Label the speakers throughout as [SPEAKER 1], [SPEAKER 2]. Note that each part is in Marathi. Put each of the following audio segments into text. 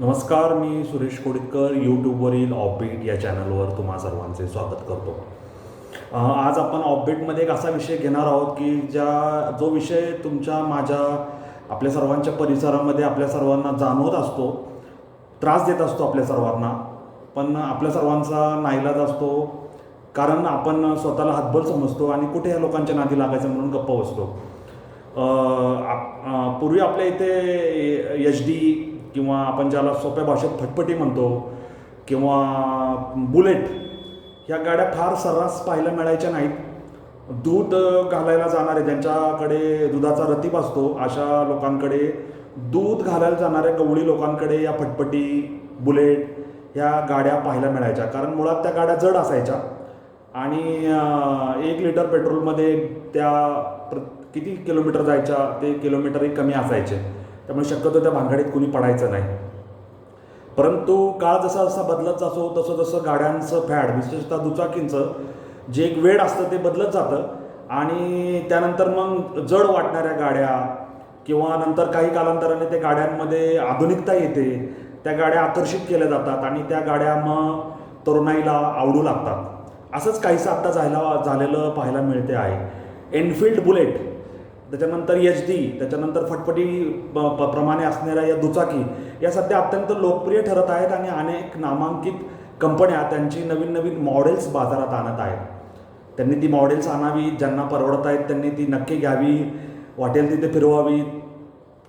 [SPEAKER 1] नमस्कार मी सुरेश कोडितकर यूट्यूबवरील ऑफबीट या चॅनलवर तुम्हा सर्वांचे स्वागत करतो. आज आपण ऑफबीटमध्ये एक असा विषय घेणार आहोत की ज्या जो विषय तुमच्या माझ्या आपल्या सर्वांच्या परिसरामध्ये आपल्या सर्वांना जाणवत असतो त्रास देत असतो आपल्या सर्वांना पण आपल्या सर्वांचा नाईलाज असतो कारण आपण स्वतःला हातबल समजतो आणि कुठे या लोकांच्या नादी लागायचं म्हणून गप्प बसतो. आप- पूर्वी आपल्या इथे एच डी किंवा आपण ज्याला सोप्या भाषेत फटफटी म्हणतो किंवा बुलेट ह्या गाड्या फार सर्रास पाहायला मिळायच्या नाहीत. दूध घालायला जाणारे ज्यांच्याकडे दुधाचा रतीब असतो अशा लोकांकडे दूध घालायला जाणाऱ्या गवळी लोकांकडे या फटफटी बुलेट ह्या गाड्या पाहायला मिळायच्या. कारण मुळात त्या गाड्या जड असायच्या. आणि एक लिटर पेट्रोलमध्ये त्या प्र किती किलोमीटर जायच्या? ते किलोमीटरही कमी असायचे. त्यामुळे शक्यतो त्या भानगडीत कुणी पडायचं नाही. परंतु काळ जसा जसा बदलत जातो तसं तसं गाड्यांचं फॅड विशेषतः दुचाकींचं जे एक वेळ असतं ते बदलत जातं. आणि त्यानंतर मग जड वाटणाऱ्या गाड्या किंवा नंतर काही कालांतराने त्या गाड्यांमध्ये आधुनिकता येते त्या गाड्या आकर्षित केल्या जातात आणि त्या गाड्या मग तरुणाईला आवडू लागतात. असंच काहीसं आत्ता जायला झालेलं पाहायला मिळते आहे. एनफिल्ड बुलेट त्याच्यानंतर एच डी त्याच्यानंतर फटफटी प्रमाणे असणाऱ्या या दुचाकी या सध्या अत्यंत लोकप्रिय ठरत आहेत आणि अनेक नामांकित कंपन्या त्यांची नवीन नवीन मॉडेल्स बाजारात आणत आहेत. त्यांनी ती मॉडेल्स आणावी ज्यांना परवडत आहेत त्यांनी ती नक्की घ्यावी वाटेल तिथे फिरवावी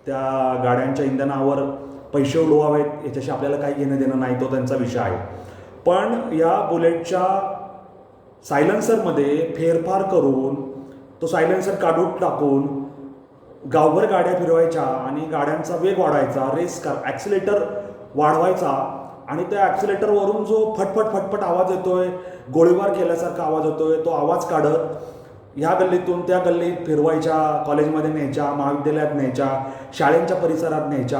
[SPEAKER 1] त्या गाड्यांच्या इंधनावर पैसे उडवावेत याच्याशी आपल्याला काही घेणं देणं नाही तो त्यांचा विषय आहे. पण या बुलेटच्या सायलेन्सरमध्ये फेरफार करून तो सायलेन्सर काढून टाकून गावभर गाड्या फिरवायच्या आणि गाड्यांचा वेग वाढवायचा रेस कर ॲक्सिलेटर वाढवायचा आणि त्या ॲक्सिलेटरवरून जो फटफट फटफट आवाज येतोय गोळीबार केल्यासारखा आवाज येतोय तो आवाज काढत ह्या गल्लीतून त्या गल्लीत फिरवायच्या कॉलेजमध्ये न्यायच्या महाविद्यालयात न्यायच्या शाळेंच्या परिसरात न्यायच्या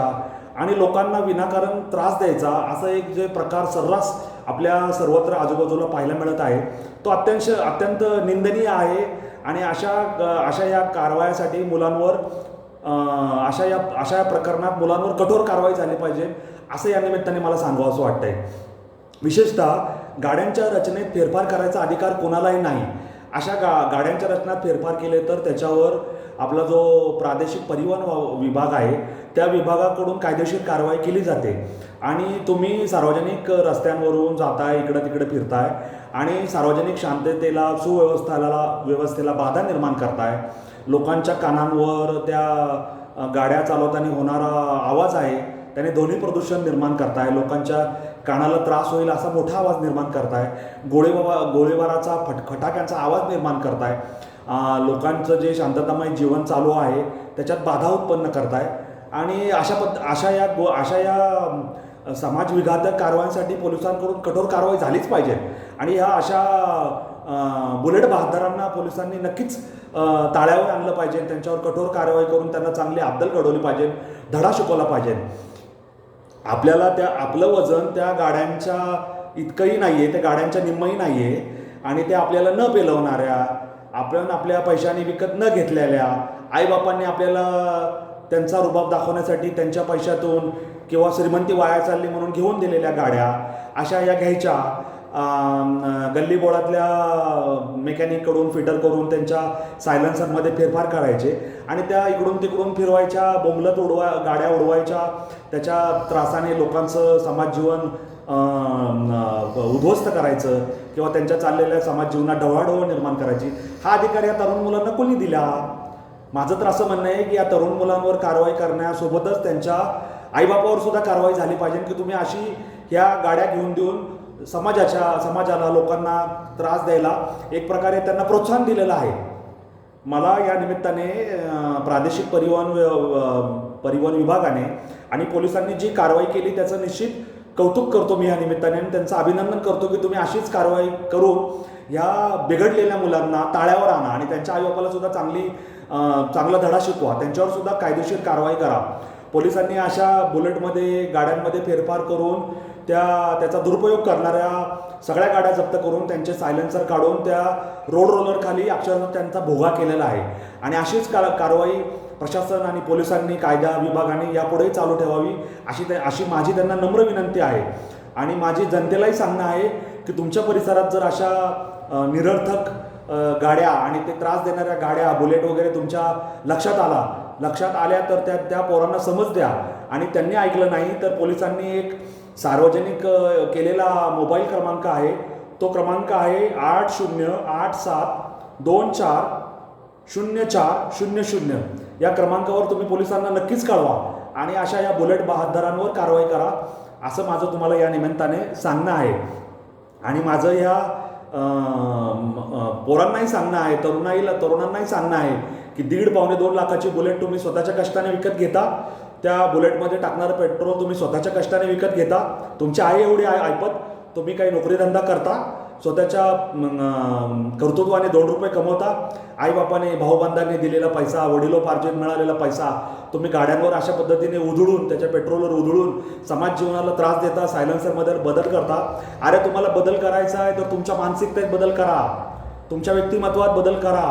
[SPEAKER 1] आणि लोकांना विनाकारण त्रास द्यायचा असा एक जे प्रकार सर्रास आपल्या सर्वत्र आजूबाजूला पाहायला मिळत आहे तो अत्यंत अत्यंत निंदनीय आहे. आणि अशा अशा या कारवायासाठी मुलांवर अशा या अशा या प्रकरणात मुलांवर कठोर कारवाई झाली पाहिजे असं या निमित्ताने मला सांगावं असं वाटतंय. विशेषतः गाड्यांच्या रचनेत फेरफार करायचा अधिकार कोणालाही नाही. अशा गा गाड्यांच्या रचनात फेरफार केले तर त्याच्यावर आपला जो प्रादेशिक परिवहन व- विभाग आहे त्या विभागाकडून कायदेशीर कारवाई केली जाते. आणि तुम्ही सार्वजनिक रस्त्यांवरून जाताय इकडं तिकडं फिरताय आणि सार्वजनिक शांततेला सुव्यवस्थाला व्यवस्थेला बाधा निर्माण करताय. लोकांच्या कानांवर त्या गाड्या चालवताना होणारा आवाज आहे. त्याने ध्वनी प्रदूषण निर्माण करताय लोकांच्या कानाला त्रास होईल असा मोठा आवाज निर्माण करताय. गोळीबाबा गोळीबाराचा फट फटाक्यांचा आवाज निर्माण करताय. लोकांचं जे शांततामय जीवन चालू आहे त्याच्यात बाधा उत्पन्न करताय. आणि अशा पद्ध अशा या गो अशा या समाजविघातक कारवायांसाठी पोलिसांकडून कठोर कारवाई झालीच पाहिजे. आणि ह्या अशा बुलेट बहादरांना पोलिसांनी नक्कीच ताळ्यावर आणलं पाहिजे. त्यांच्यावर कठोर कारवाई करून त्यांना चांगली अब्दल घडवली पाहिजे धडा शिकवला पाहिजे. आपल्याला त्या आपलं वजन त्या गाड्यांच्या इतकंही नाही आहे त्या गाड्यांच्या निम्मही नाही आहे आणि ते आपल्याला न पेलवणाऱ्या आपण आपल्या पैशाने विकत न घेतलेल्या आईबापांनी आपल्याला त्यांचा रुबाब दाखवण्यासाठी त्यांच्या पैशातून किंवा श्रीमंती वाया चालली म्हणून घेऊन दिलेल्या गाड्या अशा या घ्यायच्या. गल्लीबोळातल्या मेकॅनिककडून फिटर करून त्यांच्या सायलन्सरमध्ये फेरफार करायचे आणि त्या इकडून तिकडून फिरवायच्या बोंबलत उडवा गाड्या उडवायच्या. त्याच्या त्रासाने लोकांचं समाजजीवन उद्ध्वस्त करायचं किंवा त्यांच्या चाललेल्या समाज जीवनात ढवळाढवळ निर्माण करायची. हा अधिकार या तरुण मुलांना कोणी दिला? माझं तर असं म्हणणं आहे की या तरुण मुलांवर कारवाई करण्यासोबतच त्यांच्या आईबापावर सुद्धा कारवाई झाली पाहिजे की तुम्ही अशी ह्या गाड्या घेऊन देऊन समाजाच्या समाजाला लोकांना त्रास द्यायला एक प्रकारे त्यांना प्रोत्साहन दिलेलं आहे. मला या निमित्ताने प्रादेशिक परिवहन परिवहन विभागाने आणि पोलिसांनी जी कारवाई केली त्याचं निश्चित कौतुक करतो मी या निमित्ताने आणि त्यांचं अभिनंदन करतो की तुम्ही अशीच कारवाई करून या बिघडलेल्या मुलांना ताळ्यावर आणा आणि त्यांच्या आईबापाला सुद्धा चांगली चांगला धडा शिकवा. त्यांच्यावर सुद्धा कायदेशीर कारवाई करा. पोलिसांनी अशा बुलेटमध्ये गाड्यांमध्ये फेरफार करून त्या त्याचा दुरुपयोग करणाऱ्या सगळ्या गाड्या जप्त करून त्यांचे सायलेन्सर काढून त्या रोड रोलरखाली अक्षरशः त्यांचा भोगा केलेला आहे. आणि अशीच कार कारवाई प्रशासन आणि पोलिसांनी कायदा विभागाने यापुढेही चालू ठेवावी अशी ते अशी माझी त्यांना नम्र विनंती आहे. आणि माझी जनतेलाही सांगणं आहे की तुमच्या परिसरात जर अशा निरर्थक गाड्या आणि ते त्रास देणाऱ्या गाड्या बुलेट वगैरे तुमच्या लक्षात आला लक्षात आल्या तर त्या त्या पोरांना समज द्या. आणि त्यांनी ऐकलं नाही तर पोलिसांनी एक सार्वजनिक केलेला मोबाईल क्रमांक आहे. तो क्रमांक आहे आठ शून्य आठ सात दोन चार शून्य चार शून्य शून्य. या क्रमांकावर तुम्ही पोलिसांना नक्कीच कळवा आणि अशा या बुलेट बहादरांवर कारवाई करा असं माझं तुम्हाला या निमित्ताने सांगणं आहे. आणि माझं ह्या पोरांनाही सांगणं आहे तरुणाईला तरुणांनाही सांगणं आहे की दीड पावणे दोन लाखाची बुलेट तुम्ही स्वतःच्या कष्टाने विकत घेता त्या बुलेटमध्ये टाकणारं पेट्रोल तुम्ही स्वतःच्या कष्टाने विकत घेता. तुमची आई एवढी आहे ऐपत. तुम्ही काही नोकरीधंदा करता स्वतःच्या कर्तृत्वाने दोन रुपये कमवता. आईबापाने भाऊबंधांनी दिलेला पैसा वडिलोपार्जित मिळालेला पैसा तुम्ही गाड्यांवर अशा पद्धतीने उधळून त्याच्या पेट्रोलवर उधळून समाज जीवनाला त्रास देता सायलेन्सरमध्ये बदल करता. अरे तुम्हाला बदल करायचा आहे तर तुमच्या मानसिकतेत बदल करा. तुमच्या व्यक्तिमत्वात बदल करा.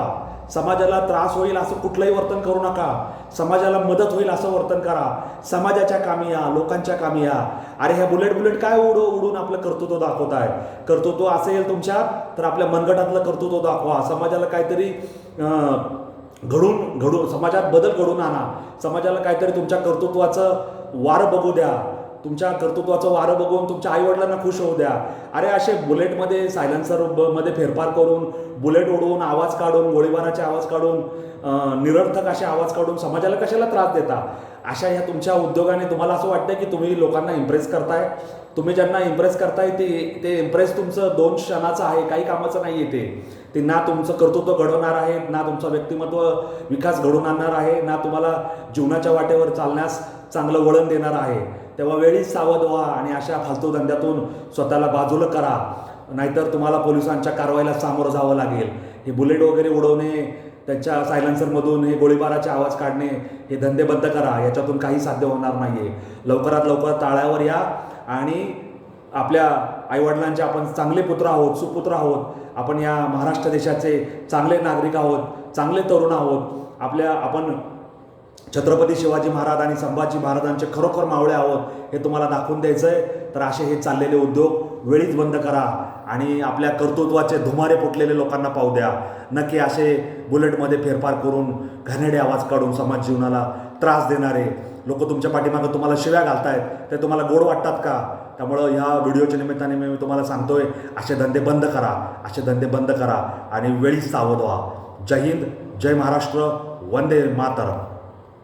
[SPEAKER 1] समाजाला त्रास होईल असं कुठलंही वर्तन करू नका. समाजाला मदत होईल असं वर्तन करा. समाजाच्या कामी या लोकांच्या कामी या. अरे ह्या बुलेट बुलेट काय उडू उडून आपलं कर्तृत्व दाखवत आहे? कर्तृत्व असेल तुमच्यात तर आपल्या मनगटातलं कर्तृत्व दाखवा. समाजाला काहीतरी घडून घडून समाजात बदल घडून आणा. समाजाला काहीतरी तुमच्या कर्तृत्वाचं वार बघू द्या. तुमच्या कर्तृत्वाचं वारं बघून तुमच्या आईवडिलांना खुश होऊ द्या. अरे असे बुलेटमध्ये सायलेन्सरमध्ये फेरफार करून बुलेट ओढवून आवाज काढून गोळीबाराचे आवाज काढून निरर्थक असे आवाज काढून समाजाला कशाला त्रास देता? अशा ह्या तुमच्या उद्योगाने तुम्हाला असं वाटतं की तुम्ही लोकांना इम्प्रेस करताय? तुम्ही ज्यांना इम्प्रेस करताय ते ते इम्प्रेस तुमचं दोन क्षणाचं आहे काही कामाचं नाही आहे ते. ते ना तुमचं कर्तृत्व घडवणार आहे ना तुमचं व्यक्तिमत्व विकास घडवून आणणार आहे ना तुम्हाला जीवनाच्या वाटेवर चालण्यास चांगलं वळण देणार आहे. तेव्हा वेळीच सावध व्हा आणि अशा फालतू धंद्यातून स्वतःला बाजूला करा. नाहीतर तुम्हाला पोलिसांच्या कारवाईला सामोरं जावं लागेल. हे बुलेट वगैरे उडवणे त्यांच्या सायलेन्सरमधून हे गोळीबाराचे आवाज काढणे हे धंदे बंद करा. याच्यातून काही साध्य होणार नाही आहे लवकरात लवकर ताळ्यावर या आणि आपल्या आईवडिलांचे आपण चांगले पुत्र आहोत सुपुत्र आहोत. आपण या महाराष्ट्र देशाचे चांगले नागरिक आहोत चांगले तरुण आहोत. आपल्या आपण छत्रपती शिवाजी महाराज आणि संभाजी महाराजांचे खरोखर मावळे आहोत हे तुम्हाला दाखवून द्यायचं आहे तर असे हे चाललेले उद्योग वेळीच बंद करा आणि आपल्या कर्तृत्वाचे धुमारे फुटलेले लोकांना पाहू द्या. नक्की असे बुलेटमध्ये फेरफार करून घाणेडे आवाज काढून समाज जीवनाला त्रास देणारे लोक तुमच्या पाठीमागं तुम्हाला शिव्या घालतायत ते तुम्हाला गोड वाटतात का? त्यामुळं ह्या व्हिडिओच्या निमित्ताने मी तुम्हाला सांगतोय असे धंदे बंद करा असे धंदे बंद करा आणि वेळीच सावध व्हा. जय हिंद जय महाराष्ट्र वंदे मातरम.